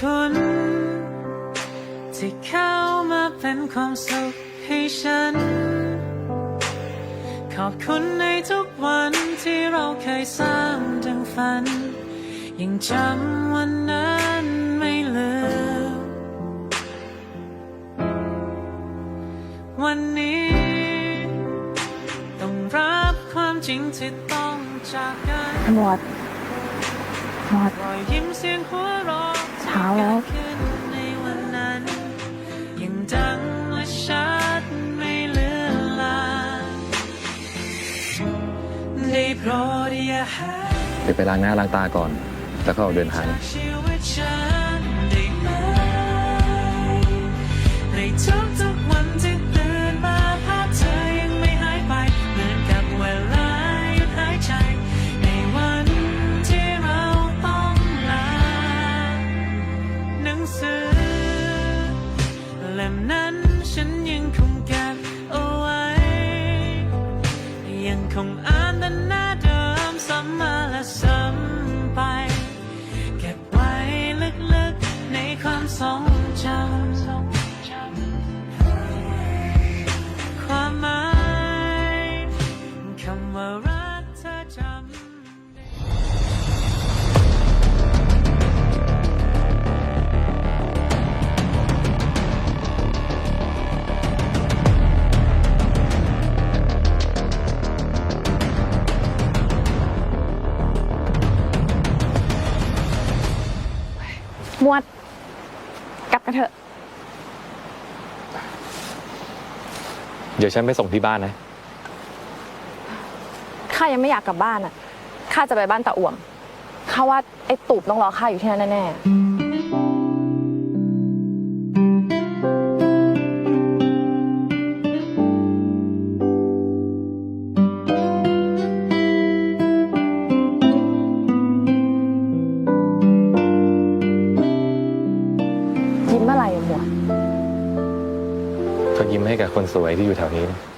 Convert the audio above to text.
คุณที่เข้ามาเป็นความสุขให้ฉัน ขอบคุณในทุกวันที่เราเคยสร้างดังฝัน ยังจำวันนั้นไม่ลืม วันนี้ ต้องรับความจริงที่ต้องจากกันหมวดหมวดรอยยิ้มเสียงหัวเราะเช้าแล้วที่เกิดขึ้นในวันนั้นยังดังและชัดไม่เลือนลางได้โปรดอย่าหาเดี๋ยวไปล้างหน้าล้างตาก่อน แล้วก็ออกเดินทาง ยังคงอ่านแต่หน้าเดิมซ้ำมาและซ้ำไป เก็บไว้ลึกๆในความทรงจำ มวด กลับกันเถอะ เดี๋ยวฉันไปส่งที่บ้านนะ ข้ายังไม่อยากกลับบ้านอะ ข้าจะไปบ้านตาอ่วม ข้าว่าไอ้ตูบต้องรอข้าอยู่ที่นั่นแน่ๆ ยิ้มอะไรอะหมวดก็ยิ้มให้กับคนสวยที่อยู่แถวนี้นะ